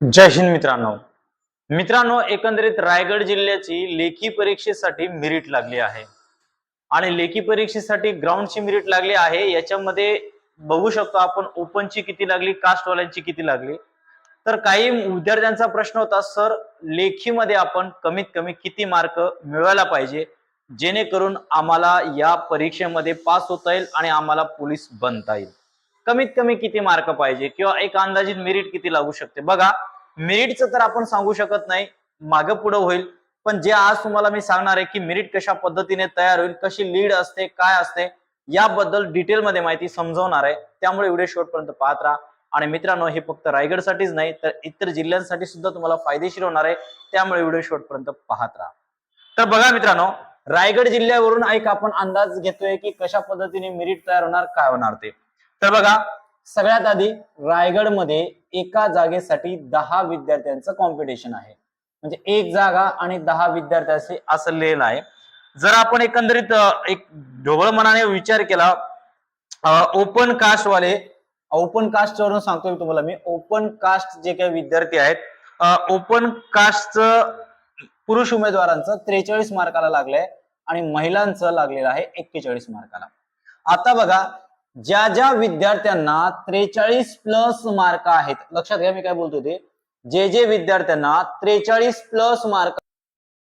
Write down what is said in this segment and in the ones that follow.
जय हिंद मित्रांनो. मित्रांनो एकंदरीत रायगड जिल्ह्याची लेखी परीक्षेसाठी मिरिट लागली आहे. आणि लेखी परीक्षेसाठी ग्राउंडची मिरिट लागली आहे. याच्यामध्ये बघू शकतो आपण ओपनची किती लागली कास्टवाल्यांची किती लागली. तर काही विद्यार्थ्यांचा प्रश्न होता सर लेखीमध्ये आपण कमीत कमी किती मार्क मिळवायला पाहिजे? जेणेकरून आम्हाला या परीक्षेमध्ये पास होता येईल आणि आम्हाला पोलीस बनता येईल. कमीत कमी किती मार्क पाहिजे किंवा एक अंदाजित मेरिट किती लागू शकते? बघा मेरिटचं तर आपण सांगू शकत नाही. मागं पुढं होईल. पण जे आज तुम्हाला मी सांगणार आहे की मेरिट कशा पद्धतीने तयार होईल कशी लीड असते काय असते याबद्दल डिटेलमध्ये माहिती समजवणार आहे. त्यामुळे व्हिडिओ शेवटपर्यंत पाहत राहा. आणि मित्रांनो हे फक्त रायगडसाठीच नाही तर इतर जिल्ह्यांसाठी सुद्धा तुम्हाला फायदेशीर होणार आहे. त्यामुळे व्हिडिओ शेवटपर्यंत पाहत राहा. तर बघा मित्रांनो रायगड जिल्ह्यावरून एक आपण अंदाज घेतोय की कशा पद्धतीने मेरिट तयार होणार काय होणार ते. तर बघा सगळ्यात आधी रायगडमध्ये एका जागेसाठी दहा विद्यार्थ्यांचं कॉम्पिटिशन आहे. म्हणजे एक जागा आणि दहा विद्यार्थ्यांशी असं लिहिलं आहे. जर आपण एकंदरीत एक ढोबळ मनाने विचार केला ओपन कास्टवाले ओपन कास्ट वरून सांगतो तुम्हाला मी ओपन कास्ट जे काही विद्यार्थी आहेत ओपन कास्टचं पुरुष उमेदवारांचं त्रेचाळीस मार्काला लागलंय आणि महिलांचं लागलेलं आहे एक्केचाळीस मार्काला. आता बघा ज्या ज्या विद्यार्थ्यांना त्रेचाळीस प्लस मार्क आहेत लक्षात घ्या मी काय बोलतो ते. जे जे विद्यार्थ्यांना त्रेचाळीस प्लस मार्क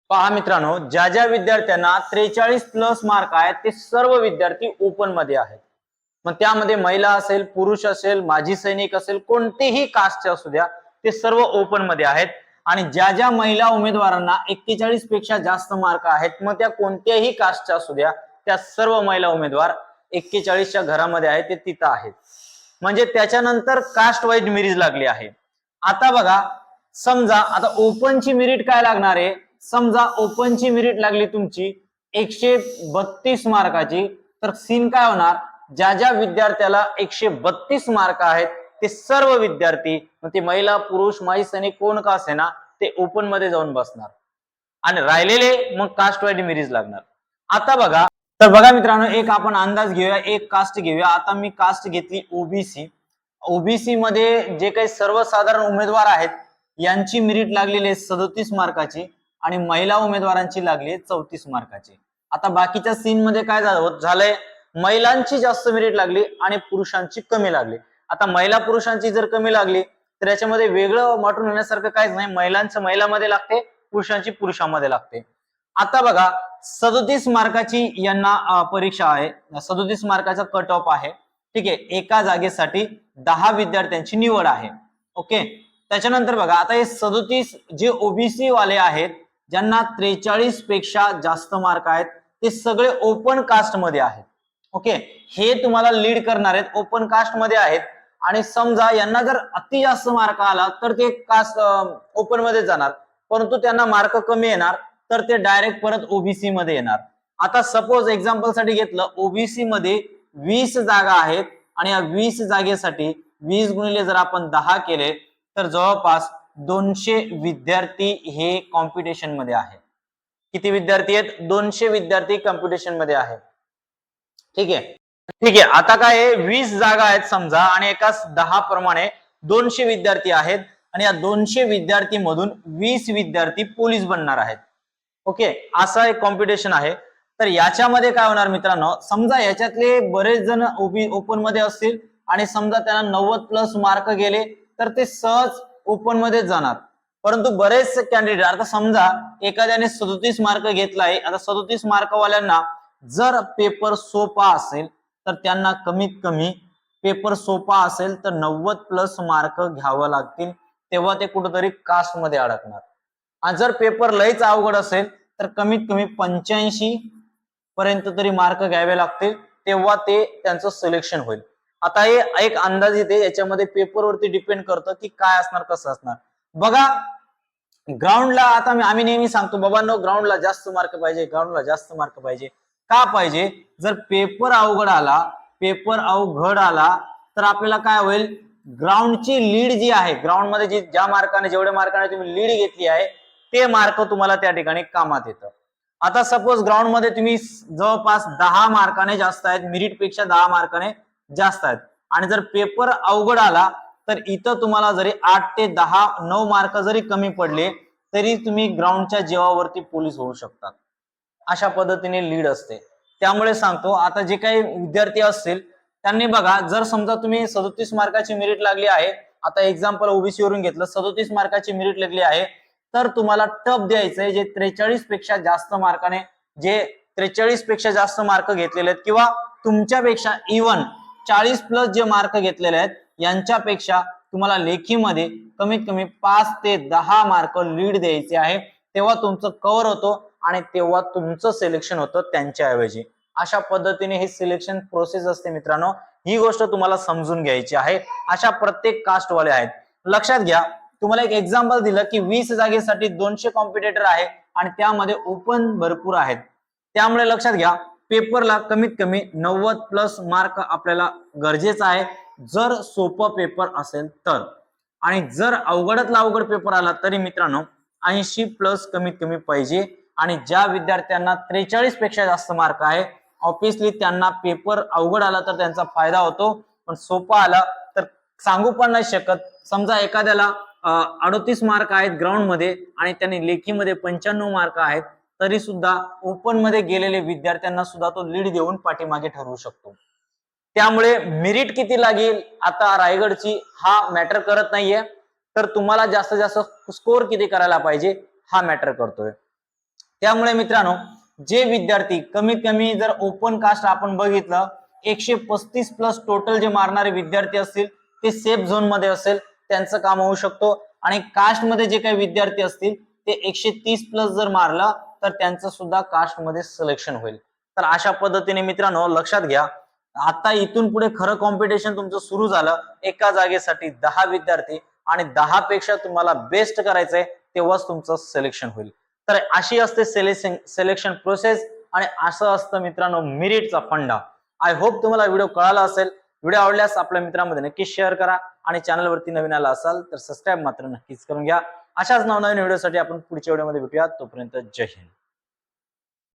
पहा मित्रांनो ज्या ज्या विद्यार्थ्यांना त्रेचाळीस प्लस मार्क आहेत ते सर्व विद्यार्थी ओपनमध्ये आहेत. मग त्यामध्ये महिला असेल पुरुष असेल माजी सैनिक असेल कोणतेही कास्टचे असू द्या ते सर्व ओपनमध्ये आहेत. आणि ज्या ज्या महिला उमेदवारांना एक्केचाळीसपेक्षा जास्त मार्क आहेत मग त्या कोणत्याही कास्टच्या असू द्या त्या सर्व महिला उमेदवार एक्केचाळीसच्या घरामध्ये आहे ते तिथं आहेत म्हणजे त्याच्यानंतर कास्ट वाईज मिरीज लागली आहे. आता बघा समजा आता ओपनची मिरिट काय लागणार आहे? समजा ओपनची मिरिट लागली तुमची एकशे बत्तीस मार्काची तर सीन काय होणार? ज्या ज्या विद्यार्थ्याला एकशे बत्तीस मार्क आहेत ते सर्व विद्यार्थी मग ते महिला पुरुष माई सैनिक कोण का असेना ते ओपनमध्ये जाऊन बसणार. आणि राहिलेले मग कास्ट वाईज मिरीज लागणार. आता बघा तर बघा मित्रांनो एक आपण अंदाज घेऊया एक कास्ट घेऊया. आता मी कास्ट घेतली ओबीसी ओबीसी मध्ये जे काही सर्वसाधारण उमेदवार आहेत यांची मेरिट लागलेली आहे सदोतीस मार्काची आणि महिला उमेदवारांची लागली आहे चौतीस मार्काची. आता बाकीच्या सीन मध्ये काय झालं झालंय? महिलांची जास्त मेरिट लागली आणि पुरुषांची कमी लागली. आता महिला पुरुषांची जर कमी लागली तर याच्यामध्ये वेगळं वाटून येण्यासारखं काहीच नाही. महिलांचं महिलामध्ये लागते पुरुषांची पुरुषांमध्ये लागते. आता बघा सदोतीस मार्काची यांना परीक्षा आहे. सदोतीस मार्काचा कट ऑफ आहे. ठीक आहे एका जागेसाठी दहा विद्यार्थ्यांची निवड आहे. ओके? त्याच्यानंतर बघा आता हे सदोतीस जे ओबीसी वाले आहेत ज्यांना त्रेचाळीसपेक्षा जास्त मार्क आहेत ते सगळे ओपन कास्टमध्ये आहेत. ओके? हे तुम्हाला लीड करणार आहेत ओपन कास्टमध्ये आहेत. आणि समजा यांना जर अति जास्त मार्क आला तर ते कास्ट ओपनमध्ये जाणार. परंतु त्यांना मार्क कमी येणार. तर ते डायरेक्ट परत ओबीसी मध्ये येणार. आता सपोज एक्झाम्पलसाठी घेतलं ओबीसी मध्ये वीस जागा आहेत आणि या वीस जागेसाठी वीस गुणिले जर आपण दहा केले तर जवळपास दोनशे विद्यार्थी हे कॉम्पिटिशनमध्ये आहे. किती विद्यार्थी आहेत? दोनशे विद्यार्थी कॉम्पिटिशनमध्ये आहेत ठीक आहे? ठीक आहे. आता काय आहे? वीस जागा आहेत समजा आणि एकाच दहा प्रमाणे दोनशे विद्यार्थी आहेत आणि या दोनशे विद्यार्थी मधून वीस विद्यार्थी पोलीस बनणार आहेत. ओके असं एक कॉम्पिटिशन आहे. तर याच्यामध्ये काय होणार मित्रांनो समजा याच्यातले बरेच जण ओपनमध्ये असतील आणि समजा त्यांना नव्वद प्लस मार्क गेले तर ते सहज ओपनमध्ये जाणार. परंतु बरेच कॅन्डिडेट आता समजा एखाद्याने सदोतीस मार्क घेतलाय आता सदोतीस मार्क वाल्यांना जर पेपर सोपा असेल तर त्यांना कमीत कमी पेपर सोपा असेल तर नव्वद प्लस मार्क घ्यावं लागतील तेव्हा ते कुठंतरी कास्टमध्ये अडकणार. आणि जर पेपर लयच अवघड असेल तर कमीत कमी पंच्याऐंशी पर्यंत तरी मार्क घ्यावे लागतील तेव्हा ते त्यांचं सिलेक्शन होईल. आता हे एक अंदाज येते याच्यामध्ये पेपरवरती डिपेंड करतं की काय असणार कसं असणार. बघा ग्राउंडला आता आम्ही नेहमी सांगतो बाबांनो ग्राउंडला जास्त मार्क पाहिजे ग्राउंडला जास्त मार्क पाहिजे. का पाहिजे? जर पेपर अवघड आला पेपर अवघड आला तर आपल्याला काय होईल? ग्राउंडची लीड जी आहे ग्राउंडमध्ये जी ज्या मार्काने जेवढ्या मार्काने तुम्ही लीड घेतली आहे ते मार्क तुम्हाला त्या ठिकाणी कामात येतं. आता सपोज ग्राउंडमध्ये तुम्ही जवळपास दहा मार्काने जास्त आहेत मिरिटपेक्षा दहा मार्काने जास्त आहेत. आणि जर पेपर अवघड आला तर इथं तुम्हाला जरी आठ ते दहा नऊ मार्क जरी कमी पडले तरी तुम्ही ग्राउंडच्या जीवावरती पोलीस होऊ शकतात. अशा पद्धतीने लीड असते. त्यामुळे सांगतो आता जे काही विद्यार्थी असतील त्यांनी बघा जर समजा तुम्ही सदोतीस मार्काची मेरिट लागली आहे आता एक्झाम्पल ओबीसी वरून घेतलं सदोतीस मार्काची मेरिट लागली आहे तर तुम्हाला टप द्यायचंय जे त्रेचाळीसपेक्षा जास्त मार्काने जे त्रेचाळीसपेक्षा जास्त मार्क घेतलेले आहेत किंवा तुमच्यापेक्षा इवन चाळीस प्लस जे मार्क घेतलेले आहेत यांच्यापेक्षा तुम्हाला लेखीमध्ये कमीत कमी पाच ते दहा मार्क लीड द्यायचे आहे. तेव्हा तुमचं कव्हर होतो आणि तेव्हा तुमचं सिलेक्शन होतं त्यांच्याऐवजी. अशा पद्धतीने ही सिलेक्शन प्रोसेस असते मित्रांनो. ही गोष्ट तुम्हाला समजून घ्यायची आहे. अशा प्रत्येक कास्टवाले आहेत. लक्षात घ्या तुम्हाला एक एक्झाम्पल दिलं की वीस जागेसाठी दोनशे कॉम्पिटेटर आहे आणि त्यामध्ये ओपन भरपूर आहेत. त्यामुळे लक्षात घ्या पेपरला कमीत कमी नव्वद प्लस मार्क आपल्याला गरजेचा आहे. जर सोपं पेपर असेल तर. आणि जर अवघडातला अवघड पेपर आला तरी मित्रांनो ऐंशी प्लस कमीत कमी पाहिजे. आणि ज्या विद्यार्थ्यांना त्रेचाळीसपेक्षा जास्त मार्क आहे ऑब्विसली त्यांना पेपर अवघड आला तर त्यांचा फायदा होतो. पण सोपा आला तर सांगू पण नाही शकत. समजा एखाद्याला अडतीस मार्क आहेत ग्राउंडमध्ये आणि त्यांनी लेखीमध्ये पंच्याण्णव मार्क आहेत तरी सुद्धा ओपनमध्ये गेलेले विद्यार्थ्यांना सुद्धा तो लीड देऊन पाठीमागे ठरवू शकतो. त्यामुळे मेरिट किती लागेल आता रायगडची हा मॅटर करत नाहीये तर तुम्हाला जास्तीत जास्त स्कोर किती करायला पाहिजे हा मॅटर करतोय. त्यामुळे मित्रांनो जे विद्यार्थी कमीत कमी जर ओपन कास्ट आपण बघितलं एकशे पस्तीस प्लस टोटल जे मारणारे विद्यार्थी असतील ते सेफ झोनमध्ये असेल. त्यांचं काम होऊ शकतो. आणि कास्टमध्ये जे काही विद्यार्थी असतील ते एकशे तीस प्लस जर मारलं तर त्यांचं सुद्धा कास्टमध्ये सिलेक्शन होईल. तर अशा पद्धतीने मित्रांनो लक्षात घ्या. आता इथून पुढे खरं कॉम्पिटिशन तुमचं सुरू झालं. एका जागेसाठी दहा विद्यार्थी आणि दहा पेक्षा तुम्हाला बेस्ट करायचंय तेव्हाच तुमचं सिलेक्शन होईल. तर अशी असते सिलेक्शन सिलेक्शन प्रोसेस आणि असं असतं मित्रांनो मिरिटचा फंडा. आय होप तुम्हाला व्हिडिओ कळाला असेल. व्हिडिओ आवडल्यास आपल्या मित्रांमध्ये नक्कीच शेअर करा आणि चॅनलवरती नवीन आला असाल तर सबस्क्राईब मात्र नक्कीच करून घ्या. अशाच नवनवीन व्हिडिओसाठी आपण पुढच्या व्हिडिओमध्ये भेटूया तोपर्यंत जय हिंद.